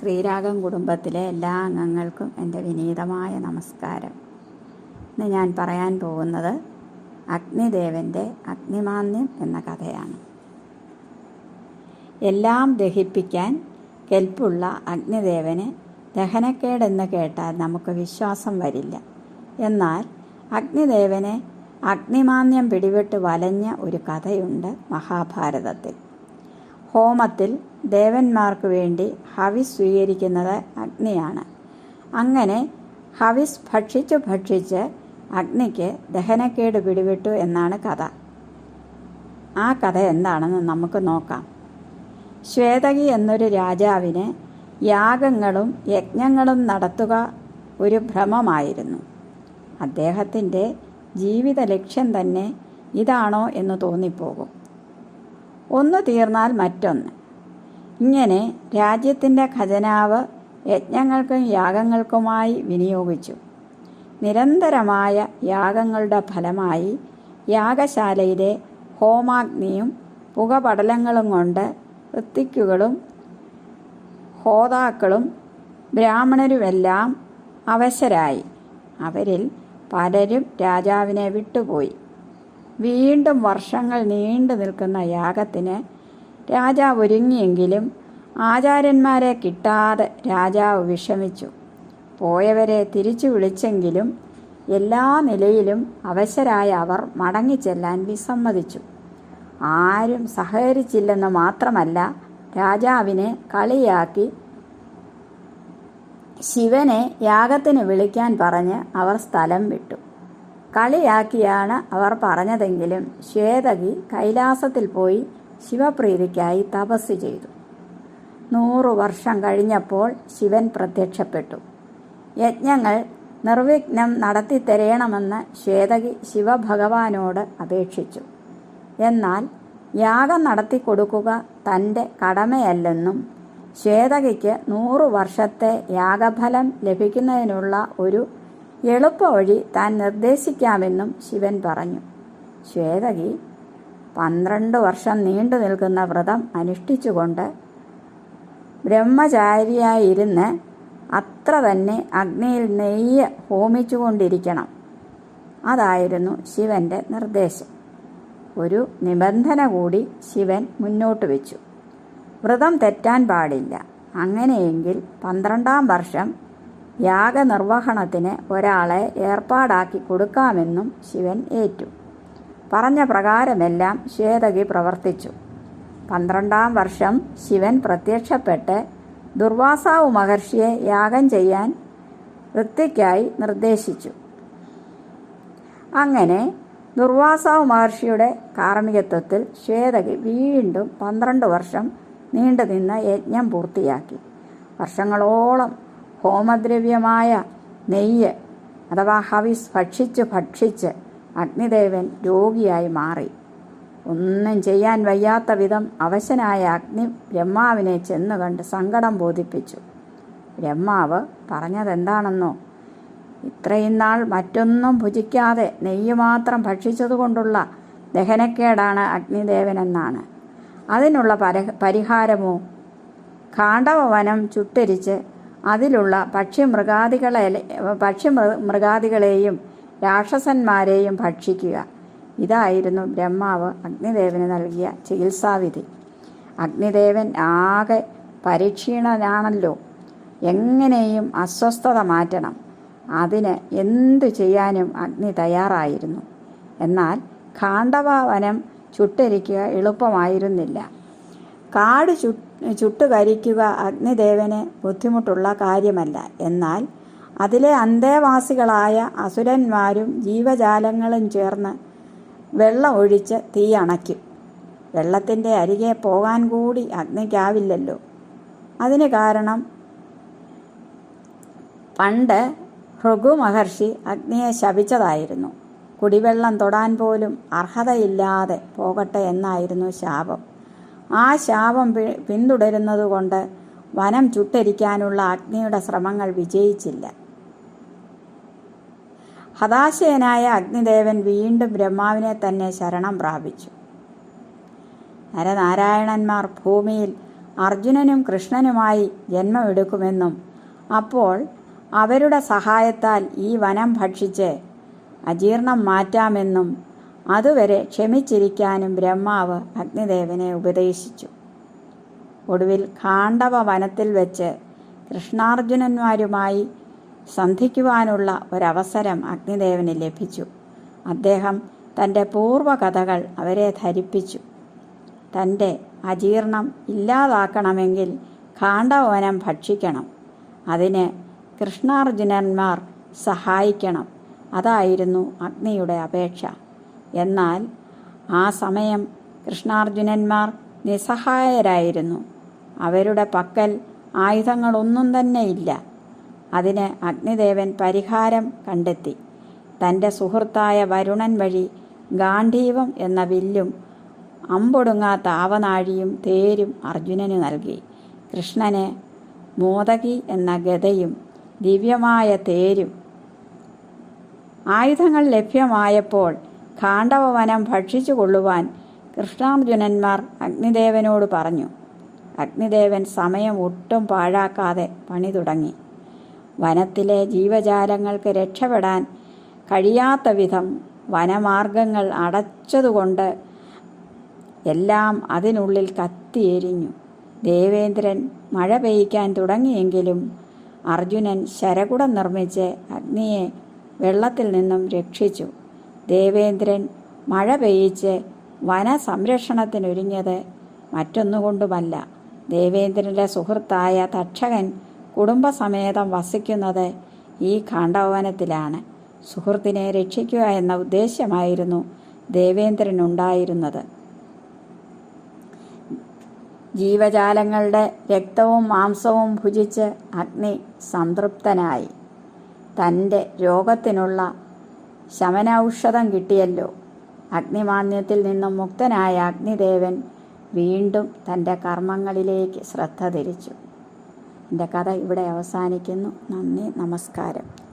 ശ്രീരാഗം കുടുംബത്തിലെ എല്ലാ അംഗങ്ങൾക്കും എന്റെ വിനീതമായ നമസ്കാരം. ഇന്ന് ഞാൻ പറയാൻ പോകുന്നത് അഗ്നിദേവന്റെ അഗ്നിമാന്യം എന്ന കഥയാണ്. എല്ലാം ദഹിപ്പിക്കാൻ കെൽപ്പുള്ള അഗ്നിദേവന് ദഹനക്കേടെന്ന് കേട്ടാൽ നമുക്ക് വിശ്വാസം വരില്ല. എന്നാൽ അഗ്നിദേവനെ അഗ്നിമാന്യം പിടിവിട്ട് വലഞ്ഞ ഒരു കഥയുണ്ട് മഹാഭാരതത്തിൽ. ഹോമത്തിൽ ദേവന്മാർക്ക് വേണ്ടി ഹവിസ് സ്വീകരിക്കുന്നത് അഗ്നിയാണ്. അങ്ങനെ ഹവിസ് ഭക്ഷിച്ചു ഭക്ഷിച്ച് അഗ്നിക്ക് ദഹനക്കേട് പിടിവിട്ടു എന്നാണ് കഥ. ആ കഥ എന്താണെന്ന് നമുക്ക് നോക്കാം. ശ്വേതകി എന്നൊരു രാജാവിന് യാഗങ്ങളും യജ്ഞങ്ങളും നടത്തുക ഒരു ഭ്രമമായിരുന്നു. അദ്ദേഹത്തിന്റെ ജീവിത ലക്ഷ്യം തന്നെ ഇതാണോ എന്ന് തോന്നിപ്പോകും. ഒന്ന് തീർന്നാൽ മറ്റൊന്ന്. ഇങ്ങനെ രാജ്യത്തിന്റെ ഖജനാവ് യജ്ഞങ്ങൾക്കും യാഗങ്ങൾക്കുമായി വിനിയോഗിച്ചു. നിരന്തരമായ യാഗങ്ങളുടെ ഫലമായി യാഗശാലയിലെ ഹോമാഗ്നിയും പുകപടലങ്ങളും കൊണ്ട് ഋത്തിക്കുകളും ഹോതാക്കളും ബ്രാഹ്മണരുമെല്ലാം അവശരായി. അവരിൽ പലരും രാജാവിനെ വിട്ടുപോയി. വീണ്ടും വർഷങ്ങൾ നീണ്ടു നിൽക്കുന്ന യാഗത്തിന് രാജാവ് ഒരുങ്ങിയെങ്കിലും ആചാര്യന്മാരെ കിട്ടാതെ രാജാവ് വിഷമിച്ചു. പോയവരെ തിരിച്ചു വിളിച്ചെങ്കിലും എല്ലാ നിലയിലും അവശരായ അവർ മടങ്ങിച്ചെല്ലാൻ വിസമ്മതിച്ചു. ആരും സഹകരിച്ചില്ലെന്ന് മാത്രമല്ല രാജാവിനെ കളിയാക്കി ശിവനെ യാഗത്തിന് വിളിക്കാൻ പറഞ്ഞ് അവർ സ്ഥലം വിട്ടു. കളിയാക്കിയാണ് അവർ പറഞ്ഞതെങ്കിലും ശ്വേതകി കൈലാസത്തിൽ പോയി ശിവപ്രീതിക്കായി തപസ് ചെയ്തു. നൂറു വർഷം കഴിഞ്ഞപ്പോൾ ശിവൻ പ്രത്യക്ഷപ്പെട്ടു. യജ്ഞങ്ങൾ നിർവിഘ്നം നടത്തിത്തരയണമെന്ന് ശ്വേതകി ശിവഭഗവാനോട് അപേക്ഷിച്ചു. എന്നാൽ യാഗം നടത്തി കൊടുക്കുക തന്റെ കടമയല്ലെന്നും ശ്വേതകയ്ക്ക് നൂറു വർഷത്തെ യാഗഫലം ലഭിക്കുന്നതിനുള്ള ഒരു എളുപ്പവഴി താൻ നിർദ്ദേശിക്കാമെന്നും ശിവൻ പറഞ്ഞു. ശ്വേതകി പന്ത്രണ്ട് വർഷം നീണ്ടു നിൽക്കുന്ന വ്രതം അനുഷ്ഠിച്ചുകൊണ്ട് ബ്രഹ്മചാരിയായിരുന്ന് അത്ര തന്നെ അഗ്നിയിൽ നെയ്യ് ഹോമിച്ചുകൊണ്ടിരിക്കണം. അതായിരുന്നു ശിവന്റെ നിർദ്ദേശം. ഒരു നിബന്ധന കൂടി ശിവൻ മുന്നോട്ട് വെച്ചു. വ്രതം തെറ്റാൻ പാടില്ല. അങ്ങനെയെങ്കിൽ പന്ത്രണ്ടാം വർഷം യാഗനിർവഹണത്തിന് ഒരാളെ ഏർപ്പാടാക്കി കൊടുക്കാമെന്നും ശിവൻ ഏറ്റു. പറഞ്ഞ പ്രകാരമെല്ലാം ശ്വേതകി പ്രവർത്തിച്ചു. പന്ത്രണ്ടാം വർഷം ശിവൻ പ്രത്യക്ഷപ്പെട്ട് ദുർവാസാവ് മഹർഷിയെ യാഗം ചെയ്യാൻ വൃത്തിക്കായി നിർദ്ദേശിച്ചു. അങ്ങനെ ദുർവാസാവ് മഹർഷിയുടെ കാർമ്മികത്വത്തിൽ ശ്വേതകി വീണ്ടും പന്ത്രണ്ട് വർഷം നീണ്ടുനിന്ന യജ്ഞം പൂർത്തിയാക്കി. വർഷങ്ങളോളം ഹോമദ്രവ്യമായ നെയ്യ് അഥവാ ഹവിസ് ഭക്ഷിച്ച് ഭക്ഷിച്ച് അഗ്നിദേവൻ രോഗിയായി മാറി. ഒന്നും ചെയ്യാൻ വയ്യാത്ത വിധം അവശനായ അഗ്നി ബ്രഹ്മാവിനെ ചെന്നു കണ്ട് സങ്കടം ബോധിപ്പിച്ചു. ബ്രഹ്മാവ് പറഞ്ഞതെന്താണെന്നോ? ഇത്രയും നാൾ മറ്റൊന്നും ഭുജിക്കാതെ നെയ്യ് മാത്രം ഭക്ഷിച്ചതുകൊണ്ടുള്ള ദഹനക്കേടാണ് അഗ്നിദേവനെന്നാണ്. അതിനുള്ള പര പരിഹാരമോ? കാണ്ഡവവനം ചുട്ടരിച്ച് അതിലുള്ള പക്ഷിമൃഗാദികളെ പക്ഷിമൃ മൃഗാദികളെയും രാക്ഷസന്മാരെയും ഭക്ഷിക്കുക. ഇതായിരുന്നു ബ്രഹ്മാവ് അഗ്നിദേവന് നൽകിയ ചികിത്സാവിധി. അഗ്നിദേവൻ ആകെ പരീക്ഷീണനാണല്ലോ. എങ്ങനെയും അസ്വസ്ഥത മാറ്റണം. അതിന് എന്തു ചെയ്യാനും അഗ്നി തയ്യാറായിരുന്നു. എന്നാൽ കാണ്ഡവവനം ചുട്ടരിക്കുക എളുപ്പമായിരുന്നില്ല. കാട് ചു ചുട്ടുകരിക്കുക അഗ്നിദേവന് ബുദ്ധിമുട്ടുള്ള കാര്യമല്ല. എന്നാൽ അതിലെ അന്തേവാസികളായ അസുരന്മാരും ജീവജാലങ്ങളും ചേർന്ന് വെള്ളം ഒഴിച്ച് തീ അണയ്ക്കും. വെള്ളത്തിന്റെ അരികെ പോകാൻ കൂടി അഗ്നിക്കാവില്ലല്ലോ. അതിന് കാരണം പണ്ട് ഭൃഗു മഹർഷി അഗ്നിയെ ശപിച്ചതായിരുന്നു. കുടിവെള്ളം തൊടാൻ പോലും അർഹതയില്ലാതെ പോകട്ടെ എന്നായിരുന്നു ശാപം. ആ ശാപം പിന്തുടരുന്നതുകൊണ്ട് വനം ചുട്ടരിക്കാനുള്ള അഗ്നിയുടെ ശ്രമങ്ങൾ വിജയിച്ചില്ല. ഹതാശയനായ അഗ്നിദേവൻ വീണ്ടും ബ്രഹ്മാവിനെ തന്നെ ശരണം പ്രാപിച്ചു. നരനാരായണന്മാർ ഭൂമിയിൽ അർജുനനും കൃഷ്ണനുമായി ജന്മമെടുക്കുമെന്നും അപ്പോൾ അവരുടെ സഹായത്താൽ ഈ വനം ഭക്ഷിച്ച് അജീർണം മാറ്റാമെന്നും അതുവരെ ക്ഷമിച്ചിരിക്കാനും ബ്രഹ്മാവ് അഗ്നിദേവനെ ഉപദേശിച്ചു. ഒടുവിൽ ഖാണ്ഡവ വനത്തിൽ വെച്ച് കൃഷ്ണാർജുനന്മാരുമായി സന്ധിക്കുവാനുള്ള ഒരവസരം അഗ്നിദേവന് ലഭിച്ചു. അദ്ദേഹം തന്റെ പൂർവകഥകൾ അവരെ ധരിപ്പിച്ചു. തന്റെ അജീർണം ഇല്ലാതാക്കണമെങ്കിൽ ഖാണ്ഡവനം ഭക്ഷിക്കണം. അതിന് കൃഷ്ണാർജുനന്മാർ സഹായിക്കണം. അതായിരുന്നു അഗ്നിയുടെ അപേക്ഷ. എന്നാൽ ആ സമയം കൃഷ്ണാർജുനന്മാർ നിസ്സഹായരായിരുന്നു. അവരുടെ പക്കൽ ആയുധങ്ങളൊന്നും തന്നെ ഇല്ല. അതിന് അഗ്നിദേവൻ പരിഹാരം കണ്ടെത്തി. തന്റെ സുഹൃത്തായ വരുണൻ വഴി ഗാന്ധീവം എന്ന വില്ലും അമ്പൊടുങ്ങാത്ത ആവനാഴിയും തേരും അർജുനന് നൽകി. കൃഷ്ണന് മോദകി എന്ന ഗതയും ദിവ്യമായ തേരും ആയുധങ്ങൾ ലഭ്യമായപ്പോൾ ഖാണ്ഡവവനം ഭക്ഷിച്ചു കൊള്ളുവാൻ കൃഷ്ണാർജുനന്മാർ അഗ്നിദേവനോട് പറഞ്ഞു. അഗ്നിദേവൻ സമയം ഒട്ടും പാഴാക്കാതെ പണി തുടങ്ങി. വനത്തിലെ ജീവജാലങ്ങൾക്ക് രക്ഷപ്പെടാൻ കഴിയാത്ത വിധം വനമാർഗങ്ങൾ അടച്ചതുകൊണ്ട് എല്ലാം അതിനുള്ളിൽ കത്തിയെരിഞ്ഞു. ദേവേന്ദ്രൻ മഴ പെയ്യ്ക്കാൻ തുടങ്ങിയെങ്കിലും അർജുനൻ ശരകുടം നിർമ്മിച്ച് അഗ്നിയെ വെള്ളത്തിൽ നിന്നും രക്ഷിച്ചു. ദേവേന്ദ്രൻ മഴ പെയ്യിച്ച് വനസംരക്ഷണത്തിനൊരുങ്ങിയത് മറ്റൊന്നുകൊണ്ടുമല്ല. ദേവേന്ദ്രന്റെ സുഹൃത്തായ തക്ഷകൻ കുടുംബസമേതം വസിക്കുന്നത് ഈ കാണ്ഡവനത്തിലാണ് സുഹൃത്തിനെ രക്ഷിക്കുക എന്ന ഉദ്ദേശ്യമായിരുന്നു ദേവേന്ദ്രനുണ്ടായിരുന്നത്. ജീവജാലങ്ങളുടെ രക്തവും മാംസവും ഭുജിച്ച് അഗ്നി സംതൃപ്തനായി. തന്റെ രോഗത്തിനുള്ള ശമനൌഷധം കിട്ടിയല്ലോ. അഗ്നിമാന്യത്തിൽ നിന്നും മുക്തനായ അഗ്നിദേവൻ വീണ്ടും തന്റെ കർമ്മങ്ങളിലേക്ക് ശ്രദ്ധ തിരിച്ചു. എന്റെ കഥ ഇവിടെ അവസാനിക്കുന്നു. നന്ദി നമസ്കാരം.